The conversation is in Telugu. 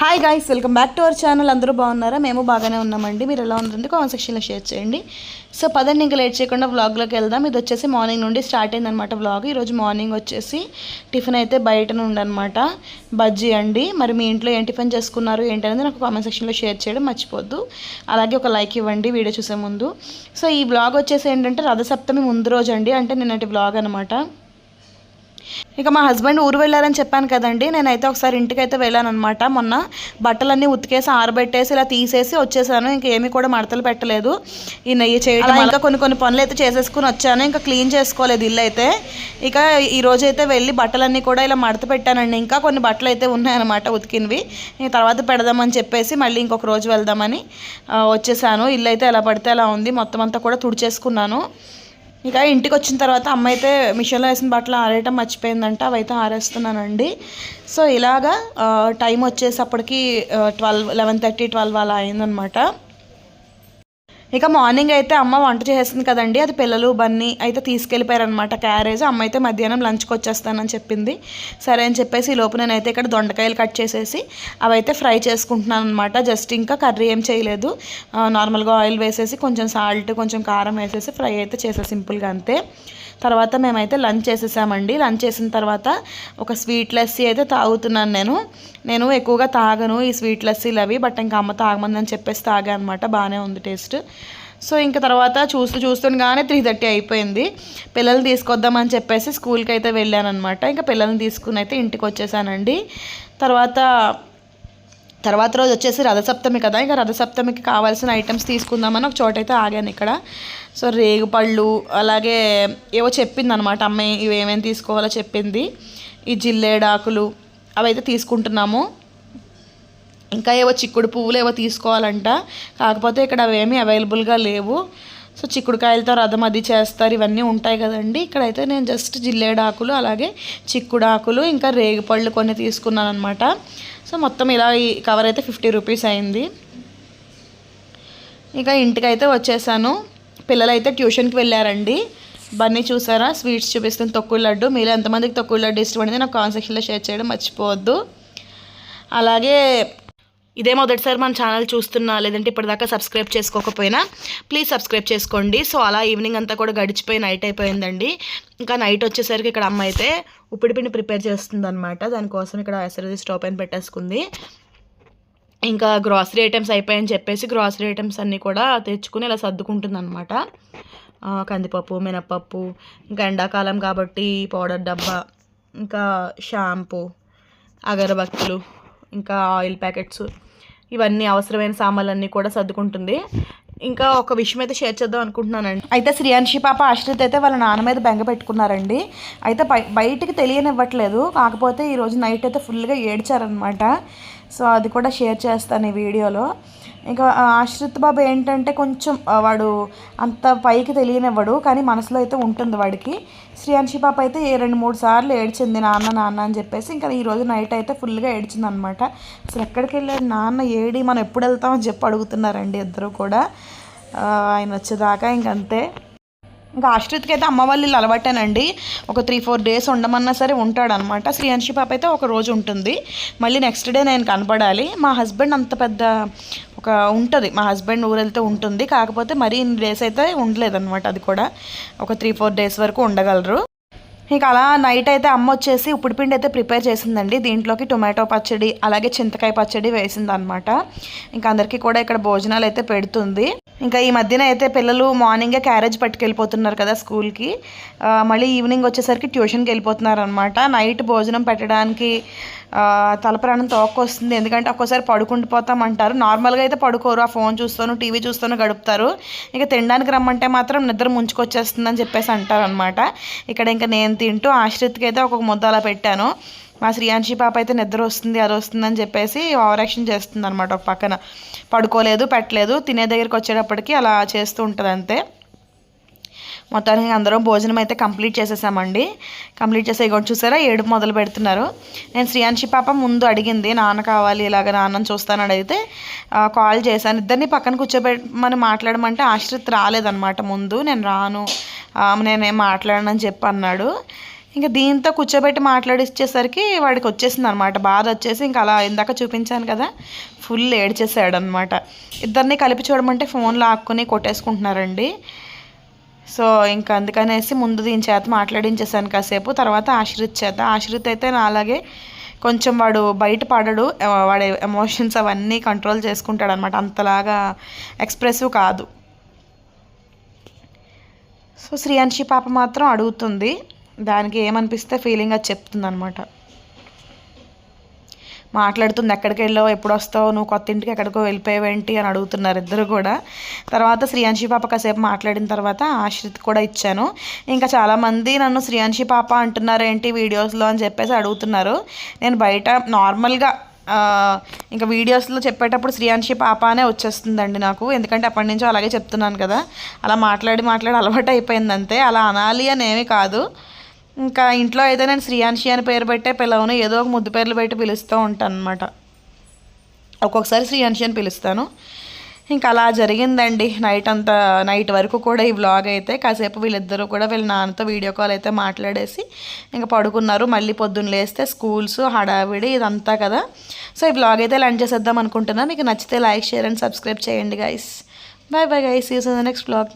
Hi guys welcome back to our channel అందరూ బాగున్నారా? మేము బాగానే ఉన్నామండి. మీరు ఎలా ఉందండి కామెంట్ సెక్షన్లో షేర్ చేయండి. సో పదండి ఇంకా లేట్ చేయకుండా వ్లాగ్లోకి వెళ్దాం. ఇది వచ్చేసి మార్నింగ్ నుండి స్టార్ట్ అయిందనమాట వ్లాగ్ ఈరోజు మార్నింగ్ వచ్చేసి టిఫిన్ అయితే బయట నుండి అనమాట బజ్జీ అండి. మరి మీ ఇంట్లో ఏం టిఫిన్ చేసుకున్నారు ఏంటనేది నాకు కామెంట్ సెక్షన్లో షేర్ చేయడం మర్చిపోద్దు. అలాగే ఒక లైక్ ఇవ్వండి వీడియో చూసే ముందు. సో ఈ వ్లాగ్ వచ్చేసి ఏంటంటే రథసప్తమి ముందు రోజు అండి. అంటే నిన్నటి వ్లాగ్ అనమాట ఇక మా హస్బెండ్ ఊరు వెళ్ళారని చెప్పాను కదండి. నేనైతే ఒకసారి ఇంటికి అయితే వెళ్ళాను అనమాట మొన్న బట్టలన్నీ ఉతికేసి ఆరబెట్టేసి ఇలా తీసేసి వచ్చేసాను. ఇంకా ఏమీ కూడా మడతలు పెట్టలేదు. ఈ నెయ్యి చేయడం ఇంకా కొన్ని కొన్ని పనులు అయితే చేసేసుకుని వచ్చాను. ఇంకా క్లీన్ చేసుకోలేదు ఇల్లు అయితే. ఇక ఈ రోజు అయితే వెళ్ళి బట్టలన్నీ కూడా ఇలా మడత పెట్టానండి. ఇంకా కొన్ని బట్టలు అయితే ఉన్నాయన్నమాట ఉతికినవి. ఇంక తర్వాత పెడదామని చెప్పేసి మళ్ళీ ఇంకొక రోజు వెళ్దామని వచ్చేసాను. ఇల్లు అయితే ఎలా పడితే అలా ఉంది. మొత్తం అంతా కూడా తుడిచేసుకున్నాను. ఇంకా ఇంటికి వచ్చిన తర్వాత అమ్మ అయితే మిషన్లో వేసిన బట్టలు ఆరేయటం మర్చిపోయిందంట అవైతే ఆరేస్తున్నానండి. సో ఇలాగా టైం వచ్చేసప్పటికి ట్వెల్వ్ లెవెన్ థర్టీ ట్వెల్వ్ అలా అయిందనమాట. ఇక మార్నింగ్ అయితే అమ్మ వంట చేసింది కదండి. అది పిల్లలు బన్నీ అయితే తీసుకెళ్ళిపోయారనమాట క్యారేజ్ అమ్మ అయితే మధ్యాహ్నం లంచ్కి వచ్చేస్తానని చెప్పింది. సరే అని చెప్పేసి ఈ లోపు నేనైతే ఇక్కడ దొండకాయలు కట్ చేసేసి అవైతే ఫ్రై చేసుకుంటున్నాను అనమాట జస్ట్ ఇంకా కర్రీ ఏం చేయలేదు. నార్మల్గా ఆయిల్ వేసేసి కొంచెం సాల్ట్ కొంచెం కారం వేసేసి ఫ్రై అయితే చేసే సింపుల్గా అంతే. తర్వాత మేమైతే లంచ్ చేసేసామండి. లంచ్ చేసిన తర్వాత ఒక స్వీట్ లస్సీ అయితే తాగుతున్నాను నేను. నేను ఎక్కువగా తాగను ఈ స్వీట్ లస్సీలు అవి బట్ ఇంకా అమ్మ తాగమందని చెప్పేసి తాగా అనమాట బాగానే ఉంది టేస్ట్. సో ఇంకా తర్వాత చూస్తూ చూస్తుండగానే త్రీ థర్టీ అయిపోయింది. పిల్లల్ని తీసుకొద్దామని చెప్పేసి స్కూల్కి అయితే వెళ్ళానమాట ఇంకా పిల్లల్ని తీసుకుని అయితే ఇంటికి వచ్చేసానండి తర్వాత తర్వాత రోజు వచ్చేసి రథసప్తమి కదా ఇంకా రథసప్తమికి కావాల్సిన ఐటమ్స్ తీసుకుందామని ఒక చోట అయితే ఆగాను ఇక్కడ. సో రేగుపళ్ళు అలాగే ఏవో చెప్పింది అనమాట అమ్మాయి ఇవి ఏమేమి తీసుకోవాలో చెప్పింది. ఈ జిల్లేడాకులు అవి అయితే తీసుకుంటున్నాము. ఇంకా ఏవో చిక్కుడు పువ్వులు ఏవో తీసుకోవాలంట. కాకపోతే ఇక్కడ అవేమీ అవైలబుల్గా లేవు. సో చిక్కుడుకాయలతో రథం అది చేస్తారు. ఇవన్నీ ఉంటాయి కదండి. ఇక్కడైతే నేను జస్ట్ జిల్లేడాకులు అలాగే చిక్కుడాకులు ఇంకా రేగిపళ్ళు కొన్ని తీసుకున్నాను అనమాట సో మొత్తం ఇలా ఈ కవర్ అయితే ఫిఫ్టీ రూపీస్ అయింది. ఇక ఇంటికైతే వచ్చేసాను. పిల్లలైతే ట్యూషన్కి వెళ్ళారండి. బన్నీ చూసారా? స్వీట్స్ చూపిస్తుంది తొక్కుడు లడ్డు. మీరు ఎంతమందికి తొక్కుడు లడ్డు ఇష్టం అనేది నాకు కామెంట్ సెక్షన్లో షేర్ చేయడం మర్చిపోవద్దు. అలాగే ఇదే మొదటిసారి మన ఛానల్ చూస్తున్నా లేదంటే ఇప్పటిదాకా సబ్స్క్రైబ్ చేసుకోకపోయినా ప్లీజ్ సబ్స్క్రైబ్ చేసుకోండి. సో అలా ఈవినింగ్ అంతా కూడా గడిచిపోయి నైట్ అయిపోయిందండి. ఇంకా నైట్ వచ్చేసరికి ఇక్కడ అమ్మ అయితే ఉప్పిడిపిండి ప్రిపేర్ చేస్తుంది అనమాట దానికోసం ఇక్కడ ఎసరది స్టవ్ పైన పెట్టేసుకుంది. ఇంకా గ్రాసరీ ఐటమ్స్ అయిపోయాయని చెప్పేసి గ్రాసరీ ఐటమ్స్ అన్నీ కూడా తెచ్చుకుని ఇలా సర్దుకుంటుంది అనమాట కందిపప్పు మినపప్పు ఇంకా ఎండాకాలం కాబట్టి పౌడర్ డబ్బా ఇంకా షాంపూ అగరబత్తులు ఇంకా ఆయిల్ ప్యాకెట్స్ ఇవన్నీ అవసరమైన సామాన్లన్నీ కూడా సర్దుకుంటుంది. ఇంకా ఒక విషయం అయితే షేర్ చేద్దాం అనుకుంటున్నానండి. అయితే శ్రీయాన్షి పాప ఆశ్రిత్ అయితే వాళ్ళ నాన్న మీద బెంగ పెట్టుకున్నారండి. అయితే బయటికి తెలియనివ్వట్లేదు. కాకపోతే ఈరోజు నైట్ అయితే ఫుల్గా ఏడ్చారనమాట సో అది కూడా షేర్ చేస్తాను ఈ వీడియోలో. ఇంకా ఆశ్రిత్ బాబు ఏంటంటే కొంచెం వాడు అంత పైకి తెలియనివ్వడు కానీ మనసులో అయితే ఉంటుంది వాడికి. శ్రీయాంశి పాప అయితే రెండు మూడు సార్లు ఏడ్చింది నాన్న నాన్న అని చెప్పేసి ఇంకా ఈరోజు నైట్ అయితే ఫుల్గా ఏడ్చింది అనమాట అసలు ఎక్కడికి వెళ్ళాడు నాన్న ఏడి మనం ఎప్పుడు వెళ్తామని చెప్పి అడుగుతున్నారండి ఇద్దరు కూడా. ఆయన వచ్చేదాకా ఇంకంతే ఇంకా ఆశ్రిత్కి అయితే అమ్మ వాళ్ళు అలవాటేనండి. ఒక త్రీ ఫోర్ డేస్ ఉండమన్నా సరే ఉంటాడనమాట. శ్రీయాంశి పాప అయితే ఒక రోజు ఉంటుంది. మళ్ళీ నెక్స్ట్ డే నేను కనపడాలి మా హస్బెండ్ అంత పెద్ద ఒక ఉంటుంది. మా హస్బెండ్ ఊరు వెళ్తే ఉంటుంది. కాకపోతే మరీ ఇన్ని డేస్ అయితే ఉండలేదన్నమాట అది కూడా. ఒక త్రీ ఫోర్ డేస్ వరకు ఉండగలరు. ఇక అలా నైట్ అయితే అమ్మ వచ్చేసి ఉప్పుడు పిండి అయితే ప్రిపేర్ చేసిందండి. దీంట్లోకి టొమాటో పచ్చడి అలాగే చింతకాయ పచ్చడి వేసిందనమాట. ఇంకా అందరికీ కూడా ఇక్కడ భోజనాలు అయితే పెడుతుంది. ఇంకా ఈ మధ్యన అయితే పిల్లలు మార్నింగే క్యారేజ్ పట్టుకెళ్ళిపోతున్నారు కదా స్కూల్కి మళ్ళీ ఈవినింగ్ వచ్చేసరికి ట్యూషన్కి వెళ్ళిపోతున్నారు అనమాట నైట్ భోజనం పెట్టడానికి తలప్రాణం తోక్కొస్తుంది. ఎందుకంటే ఒక్కోసారి పడుకుండిపోతాం అంటారు నార్మల్గా అయితే పడుకోరు. ఆ ఫోన్ చూస్తాను టీవీ చూస్తాను గడుపుతారు. ఇక తినడానికి రమ్మంటే మాత్రం నిద్ర ముంచుకొచ్చేస్తుందని చెప్పేసి అంటారు అనమాట ఇక్కడ ఇంకా నేను తింటూ ఆశ్రిత్కి అయితే ఒక ముద్ద అలా పెట్టాను. మా శ్రీయాంశి పాప అయితే నిద్ర వస్తుంది అది వస్తుంది అని చెప్పేసి ఓవరాక్షన్ చేస్తుంది అనమాట ఒక పక్కన. పడుకోలేదు పెట్టలేదు తినే దగ్గరికి వచ్చేటప్పటికి అలా చేస్తూ ఉంటుంది అంతే మొత్తానికి అందరం భోజనం అయితే కంప్లీట్ చేసేసామండి. కంప్లీట్ చేసే ఇగో చూసారా ఏడు మొదలు పెడుతున్నారు. నేను శ్రీయాంశి పాప ముందు అడిగింది నాన్న కావాలి ఇలాగ నాన్నని చూస్తాను అడిగితే కాల్ చేశాను. ఇద్దరిని పక్కన కూర్చోబెట్టమని మాట్లాడమంటే ఆశ్రిత్ రాలేదన్నమాట ముందు. నేను రాను నేను నేనేం మాట్లాడనని చెప్పి అన్నాడు. ఇంకా దీంతో కూర్చోబెట్టి మాట్లాడిచ్చేసరికి వాడికి వచ్చేసింది అనమాట బాధ వచ్చేసి ఇంకా అలా ఇందాక చూపించాను కదా ఫుల్ ఏడ్చేసాడు అనమాట ఇద్దరిని కలిపి చూడమంటే ఫోన్లో ఆక్కుని కొట్టేసుకుంటున్నారండి. సో ఇంకా అందుకనేసి ముందు దీని చేత మాట్లాడించేసాను కాసేపు తర్వాత ఆశ్రిత్ చేత. ఆశ్రిత్ అయితే నా అలాగే కొంచెం వాడు బయట పడడు వాడి ఎమోషన్స్ అవన్నీ కంట్రోల్ చేసుకుంటాడు అనమాట అంతలాగా ఎక్స్ప్రెసివ్ కాదు. సో శ్రీయాన్షి పాప మాత్రం అడుగుతుంది. దానికి ఏమనిపిస్తే ఫీలింగ్ అది చెప్తుంది అనమాట మాట్లాడుతుంది ఎక్కడికి వెళ్ళావు? ఎప్పుడు వస్తావు? నువ్వు కొత్త ఇంటికి ఎక్కడికో వెళ్ళిపోయావేంటి అని అడుగుతున్నారు ఇద్దరు కూడా. తర్వాత శ్రీయాన్షి పాప కాసేపు మాట్లాడిన తర్వాత ఆశ్రిత్ కూడా ఇచ్చాను. ఇంకా చాలామంది నన్ను శ్రీయాన్షి పాప అంటున్నారు ఏంటి వీడియోస్లో? అని చెప్పేసి అడుగుతున్నారు. నేను బయట నార్మల్గా ఇంకా వీడియోస్లో చెప్పేటప్పుడు శ్రీయాన్షి పాప అనే వచ్చేస్తుందండి నాకు. ఎందుకంటే అప్పటి నుంచో అలాగే చెప్తున్నాను కదా. అలా మాట్లాడి మాట్లాడి అలవాటు అయిపోయింది అంతే అలా అనాలి అని ఏమీ కాదు. ఇంకా ఇంట్లో అయితే నేను శ్రీయాన్షి అని పేరు పెట్టే పిలవను ఏదో ఒక ముద్దు పేర్లు పెట్టి పిలుస్తూ ఉంటాను అనమాట ఒక్కొక్కసారి శ్రీయాన్షి అని పిలుస్తాను. ఇంకా అలా జరిగిందండి. నైట్ అంతా నైట్ వరకు కూడా ఈ వ్లాగ్ అయితే కాసేపు వీళ్ళిద్దరూ కూడా వీళ్ళ నాన్నతో వీడియో కాల్ అయితే మాట్లాడేసి ఇంకా పడుకున్నారు. మళ్ళీ పొద్దున్న లేస్తే స్కూల్స్ హడావిడి ఇదంతా కదా. సో ఈ వ్లాగ్ అయితే లంచ్ చేసేద్దాం అనుకుంటున్నా. మీకు నచ్చితే లైక్ షేర్ అండ్ సబ్స్క్రైబ్ చేయండి గైస్ బాయ్ బాయ్ గైస్ యూస్ నెక్స్ట్ వ్లాగ్